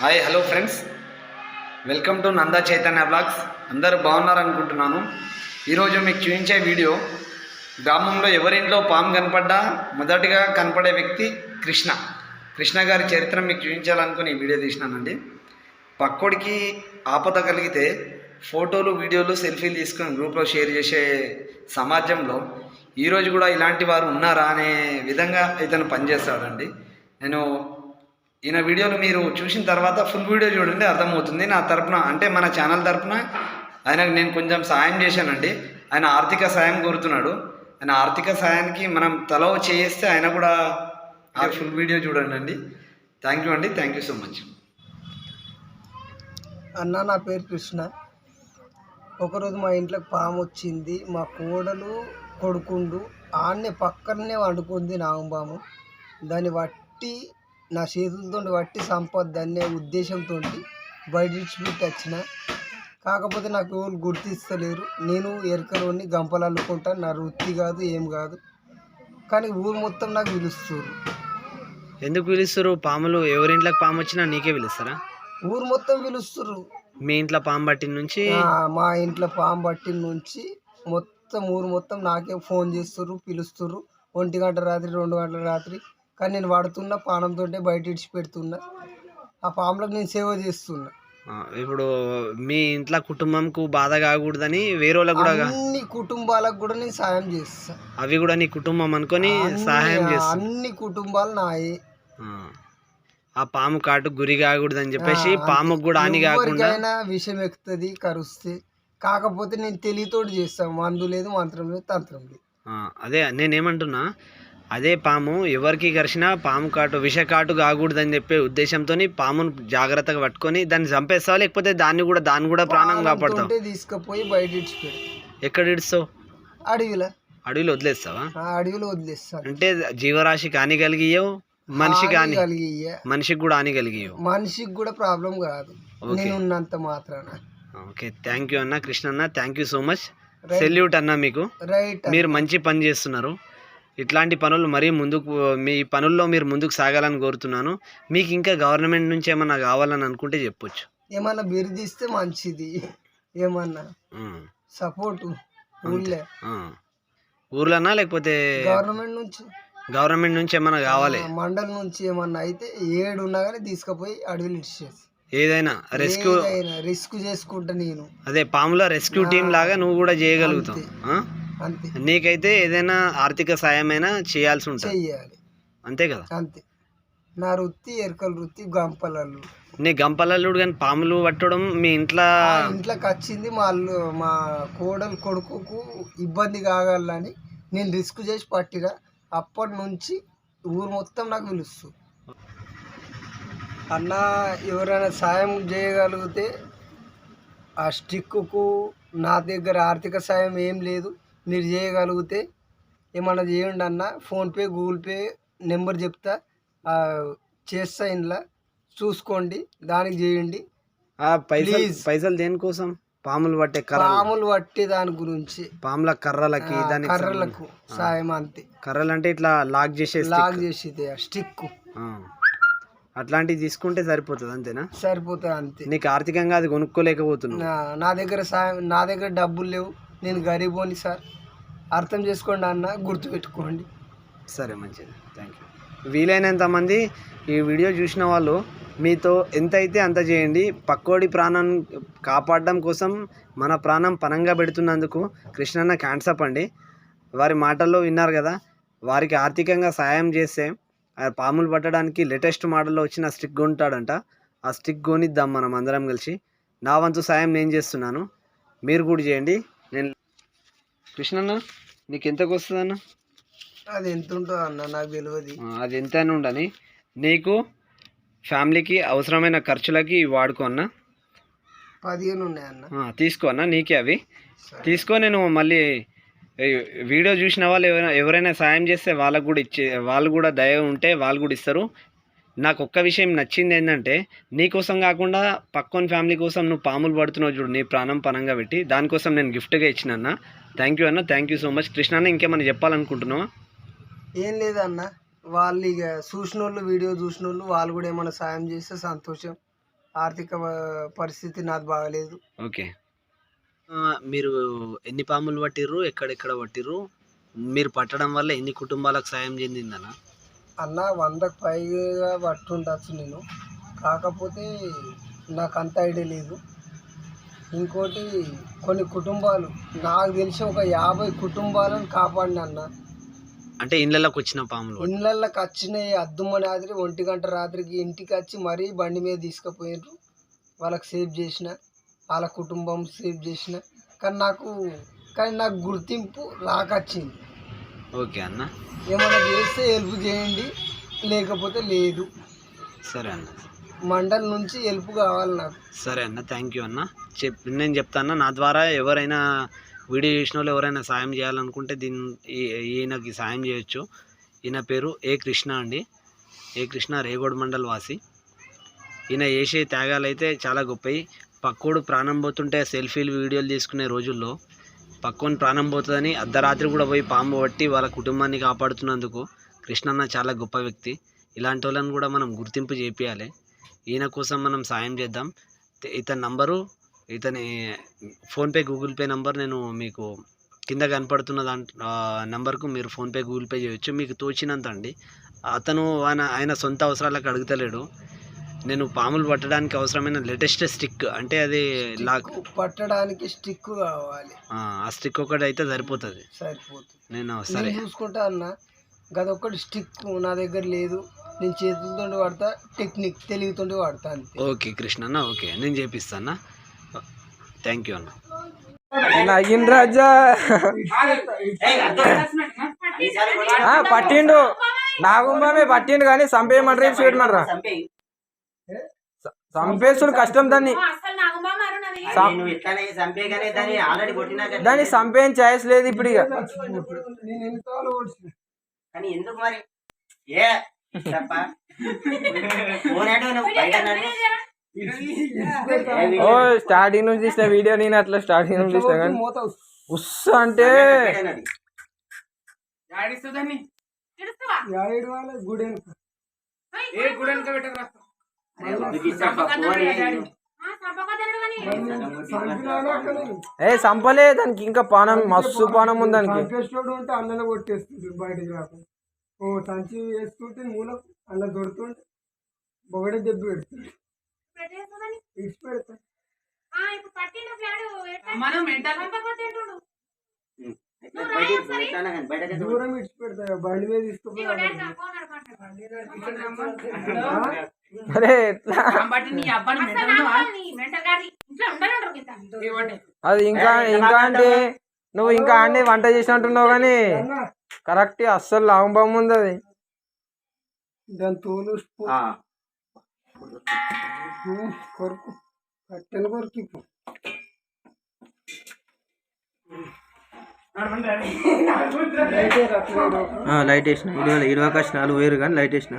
Hi hello friends welcome to Nanda Chaitanya blogs అందరూ బాగున్నారనుకుంటున్నాను. ఈరోజు మీకు చూపించే వీడియో గ్రామంలో ఎవరింట్లో పాము కనపడ్డా మొదటిగా కనపడే వ్యక్తి కృష్ణ. కృష్ణ గారి చరిత్ర మీకు చూపించాలనుకుని వీడియో తీసినానండి. పక్కోడికి ఆపద కలిగితే ఫోటోలు వీడియోలు సెల్ఫీలు తీసుకొని గ్రూప్లో షేర్ చేసే సమాజంలో ఈరోజు కూడా ఇలాంటి వారు ఉన్నారా అనే విధంగా ఇతను పనిచేస్తాడండి. నేను ఈయన వీడియోలు మీరు చూసిన తర్వాత ఫుల్ వీడియో చూడండి అర్థమవుతుంది. నా తరపున అంటే మన ఛానల్ తరపున ఆయనకు నేను కొంచెం సాయం చేశానండి. ఆయన ఆర్థిక సాయం కోరుతున్నాడు. ఆయన ఆర్థిక సాయానికి మనం తల చేస్తే ఆయన కూడా ఆ ఫుల్ వీడియో చూడండి అండి. థ్యాంక్ యూ అండి. థ్యాంక్ యూ సో మచ్ అన్న నా పేరు కృష్ణ. ఒకరోజు మా ఇంట్లోకి పాము వచ్చింది. మా కోడలు కొడుకుండు ఆడనే పక్కనే వండుకుంది నాగంబాము దాన్ని వట్టి నా చేతులతో వట్టి సంపద అనే ఉద్దేశంతో బయట విడిచిపెట్టి వచ్చిన కాకపోతే నాకు ఎవరు గుర్తిస్తలేరు. నేను ఎరకలోని గంపలు అల్లుకుంటా. నా వృత్తి కాదు ఏం కాదు. కానీ ఊరు మొత్తం నాకు పిలుస్తారు ఎందుకు పిలుస్తారు పాములు ఎవరింట్లోకి పాము వచ్చినా నీకే పిలుస్తారా? ఊరు మొత్తం పిలుస్తారు మీ ఇంట్లో పాము పట్టిన నుంచి? మా ఇంట్లో పాము పట్టిన నుంచి మొత్తం ఊరు మొత్తం నాకే ఫోన్ చేస్తుర్రు పిలుస్తుర్రు. ఒంటి గంట రాత్రి రెండు గంటల రాత్రి కానీ నేను పడుతున్నా పానంతో బయట ఇడిచి పెడుతున్నా. ఆ పాములకు నేను సేవ చేస్తున్నా. ఇప్పుడు మీ ఇంట్లో కుటుంబంకు బాధ కాకూడదని వేరే కూడా అన్ని కుటుంబాలకు కూడా నేను సాయం చేస్తా. అవి కూడా నీ కుటుంబం అనుకొని సహాయం చేస్తా అన్ని కుటుంబాలు నాయే. ఆ. పాము కాటు గురి కాకూడదని చెప్పేసి పాముకు కూడా హాని కాకుండా విషయం ఎక్కుతుంది కరుస్తే. కాకపోతే నేను తెలియతోటి చేస్తాను మందు లేదు మంత్రం లేదు తంత్రం లేదు. అదే నేనేమంటున్నా అదే పాము ఎవరికి కరిచినా పాము కాటు విష కాటు కాకూడదని చెప్పే ఉద్దేశంతో పామును జాగ్రత్తగా పట్టుకొని దాన్ని చంపేస్తావా? లేకపోతే దాన్ని కూడా దాన్ని కూడా ప్రాణం కాపాడతావు? తీసుకుపోయి బయట ఎక్కడ ఇడుస్తావు? అడవిలో. అడవిలో వదిలేస్తావా? అడవిలో వదిలేస్తాను. అంటే జీవరాశికి హాని కలిగియవు మనిషికి హాని కలిగి మనిషికి కూడా హాని కలిగియవు మనిషికి కూడా ప్రాబ్లం కాదు. నేను ఉన్నంత మాత్రాన. ఓకే. థ్యాంక్ యూ అన్న కృష్ణ అన్న thank you so much. Salute అన్న మీకు. రైట్ మీరు మంచి పని చేస్తున్నారు. ఇట్లాంటి పనులు మరీ ముందుకు మీ పనుల్లో మీరు ముందుకు సాగాలని కోరుతున్నాను. మీకు ఇంకా గవర్నమెంట్ నుంచి ఏమన్నా కావాలని అనుకుంటే చెప్పొచ్చు. ఏమన్నా బిరుదిస్తే మంచిది. ఏమన్నా సపోర్ట్ ఊళ్ళే. ఆ. ఊర్లోనా లేకపోతే గవర్నమెంట్ నుంచి. గవర్నమెంట్ నుంచి ఏమన్నా కావాలి? మండలం నుంచి ఏమన్నా అయితే ఏడు ఉన్నా కానీ తీసుకుపోయి అడవిలో ఇచ్చేసి ఏదైనా రెస్క్యూ రిస్క్ చేసుకుంటా నేను. అదే పాముల రెస్క్యూ టీం లాగా నువ్వు కూడా చేయగలుగుతావు? అంతే. నీకైతే ఏదైనా ఆర్థిక సాయమైనా చేయాల్సి ఉంటుంది. చెయ్యాలి. అంతే కదా? అంతే. నా వృత్తి ఎరకల వృత్తి గంపలల్లు. నీ గంపలల్లుడు కానీ పాములు పట్టడం మీ ఇంట్లో ఇంట్లోకి వచ్చింది మా అల్లు మా కోడలు కొడుకుకు ఇబ్బంది కాగలని నేను రిస్క్ చేసి పట్టిన. అప్పటి నుంచి ఊరు మొత్తం నాకు పిలుస్తుంది అన్న ఎవరైనా సాయం చేయగలిగితే ఆ స్టిక్కు నా దగ్గర ఆర్థిక సాయం ఏం లేదు. మీరు చేయగలిగితే ఏమన్నా చేయండి అన్న ఫోన్పే గూగుల్ పే నెంబర్ చెప్తా. చేస్తా ఇంట్లో చూసుకోండి దానికి చేయండి. ఆ పైసలు. పైసలు దేనికోసం? పాములు పట్టే పాములు పట్టే దాని గురించి. పాముల కర్రలకి ఆ, దానికి కర్రలకు సాయం అంతే. కర్రలు అంటే ఇట్లా లాక్ చేసే లాగ్ చేసేది స్టిక్. అట్లాంటివి తీసుకుంటే సరిపోతుంది అంతేనా? సరిపోతుంది అంతే. నీకు ఆర్థికంగా అది కొనుక్కోలేకపోతున్నావు. నా- నా దగ్గర సాయం నా దగ్గర డబ్బులు లేవు. నేను గరీబోని సార్. అర్థం చేసుకోండి అన్న గుర్తుపెట్టుకోండి. సరే మంచిది. థ్యాంక్ యూ వీలైనంత మంది ఈ వీడియో చూసిన వాళ్ళు మీతో ఎంత అయితే అంత చేయండి పక్కోడి ప్రాణం కాపాడడం కోసం మన ప్రాణం పనంగా పెడుతున్నందుకు కృష్ణన్న క్యాన్సప్ అండి. వారి మాటల్లో విన్నారు కదా వారికి ఆర్థికంగా సాయం చేస్తే పాములు పట్టడానికి లేటెస్ట్ మోడల్లో వచ్చిన స్టిక్ కొంటాడంట ఆ స్టిక్ కొనిద్దాం మనం అందరం కలిసి. నా వంతు సాయం నేను చేస్తున్నాను. మీరు కూడా చేయండి. నేను కృష్ణన్న నీకు ఎంతకు వస్తుందన్న అది ఎంత ఉంటుందో అన్న నాకు తెలియదు అది ఎంత అని ఉండని. నీకు ఫ్యామిలీకి అవసరమైన ఖర్చులకి వాడుకో అన్న. పదిహేను ఉన్నాయి అన్న. ఆ, తీసుకో అన్న నీకే అవి. తీసుకో నేను మళ్ళీ వీడియో చూసిన వాళ్ళు ఎవరైనా ఎవరైనా సాయం చేస్తే వాళ్ళకు కూడా ఇచ్చే వాళ్ళు కూడా దయ ఉంటే వాళ్ళు కూడా ఇస్తారు. నాకు ఒక్క విషయం నచ్చింది ఏంటంటే నీ కోసం కాకుండా పక్కన ఫ్యామిలీ కోసం నువ్వు పాములు పడుతున్నావు చూడు నీ ప్రాణం పనంగా పెట్టి దానికోసం నేను గిఫ్ట్గా ఇచ్చిన అన్న. థ్యాంక్ యూ అన్న thank you so much Krishna అన్న ఇంకేమైనా చెప్పాలనుకుంటున్నావా? ఏం లేదన్న వాళ్ళు ఇక చూసిన వాళ్ళు వీడియో చూసిన వాళ్ళు వాళ్ళు కూడా ఏమైనా సాయం చేస్తే సంతోషం. ఆర్థిక పరిస్థితి నాది బాగలేదు. ఓకే. మీరు ఎన్ని పాములు పట్టిర్రు? ఎక్కడెక్కడ పట్టిర్రు? మీరు పట్టడం వల్ల ఎన్ని కుటుంబాలకు సాయం చెందిందన్న? అన్న వందకు పైగా పట్టుండొచ్చు నేను. కాకపోతే నాకు అంత ఐడియా లేదు. ఇంకోటి కొన్ని కుటుంబాలు నాకు తెలిసి ఒక యాభై కుటుంబాలను కాపాడిన అన్న. అంటే ఇళ్ళకి వచ్చిన పాములు. ఇళ్ళకి వచ్చినాయి అద్దుమ రాత్రి ఒంటి గంట రాత్రికి ఇంటికి వచ్చి మరీ బండి మీద తీసుకుపోయారు వాళ్ళకి సేవ్ చేసిన వాళ్ళ కుటుంబం సేవ్ చేసిన. కానీ నాకు కానీ నాకు గుర్తింపు రాకొచ్చింది. ఓకే అన్న. ఏమైనా చేస్తే హెల్ప్ చేయండి. లేకపోతే లేదు. సరే అన్న. మండల్ నుంచి హెల్ప్ కావాలి నాకు. సరే అన్న థ్యాంక్ యూ అన్న. చెప్ నేను చెప్తాను నా ద్వారా ఎవరైనా వీడియో చేసిన వాళ్ళు ఎవరైనా సాయం చేయాలనుకుంటే దీని ఈయనకి సాయం చేయొచ్చు. ఈయన పేరు ఏ కృష్ణ అండి. ఏ కృష్ణ రేగోడ్ మండల్ వాసి. ఈయన చేసే త్యాగాలు అయితే చాలా గొప్పవి. పక్కోడు ప్రాణం పోతుంటే సెల్ఫీలు వీడియోలు తీసుకునే రోజుల్లో పక్కోని ప్రాణం పోతుందని అర్ధరాత్రి కూడా పోయి పాము పట్టి వాళ్ళ కుటుంబాన్ని కాపాడుతున్నందుకు కృష్ణన్న చాలా గొప్ప వ్యక్తి. ఇలాంటి వాళ్ళని కూడా మనం గుర్తింపు చేపియాలి. ఈయన కోసం మనం సాయం చేద్దాం. ఇతని నంబరు ఇతని ఫోన్పే గూగుల్ పే నంబర్ నేను మీకు కింద కనపడుతున్న దాంట్ నంబర్కు మీరు ఫోన్పే గూగుల్ పే చేయొచ్చు. మీకు తోచినంత అండి అతను ఆయన ఆయన సొంత అవసరాలకు అడుగుతలేడు. నేను పాములు పట్టడానికి అవసరమైన లేటెస్ట్ స్టిక్ అంటే అది లాక్ పట్టడానికి స్టిక్ కావాలి. ఆ స్టిక్ ఒకటి అయితే సరిపోతుంది. సరిపోతుంది. నేను సరే. చూసుకుంటా అన్న గదొక్కటి స్టిక్ నా దగ్గర లేదు. నేను చేతులతో వాడతా టెక్నిక్ తెలివితోటి వాడతా అంతే. ఓకే కృష్ణ అన్న ఓకే. నేను చేపిస్తాను థ్యాంక్ యూ అన్న. నగిన్ రాజా. పట్టిండు. నాగుంబమే పట్టిండు కానీ చంపేయమంటారు ఏం చేయమంటారా? చంపేస్తుడు కష్టం దాన్ని. దాన్ని చంపేం ఛాయిస్ లేదు ఇప్పుడు ఇక. కానీ ఎందుకు మరి? ఏ. ఓ స్టార్టింగ్ నుంచి చూసిన వీడియో నేను అట్లా స్టార్టింగ్ నుంచి చూసిన కానీ. ఉస్ అంటే వాళ్ళ ఏ చంపలే దానికి ఇంకా పానం మస్తు పానం ఉంది దానికి. ఉంటే అన్నలో కొట్టేస్తుంది బయటకు రాకుండా. ఓ సంచి వేసుకుంటే మూలకు అన్న దొరుకుతుంటే బొగడే దెబ్బ పెడుతుంది ఇచ్చి పెడతా. దూరం ఇచ్చి పెడతా. బండి మీద తీసుకుపోయి అరే ఎట్లా అది ఇంకా ఇంకా అంటే నువ్వు ఇంకా ఆడే వంట చేసినట్టున్నావు కానీ కరెక్ట్ అస్సలు లాంగ్ ఉంది అది. కొరకు. కట్టెలు కొరికి లైట్ వేసిన. ఇరవై ఇరవై కష్టాలు వేరు కానీ లైట్ వేసిన.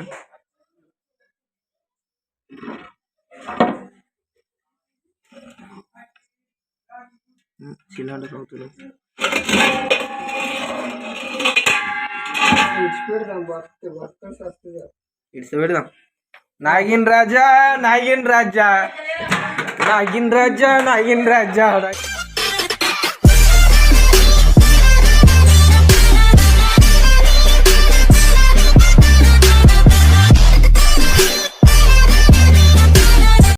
చిల్లాడు అవుతుంది ఇచ్చి ఇడిసి పెడదాం. నాగిన్ రాజా నాగిన్ రాజా నాగిన్ రాజా నాగిన్ రాజా.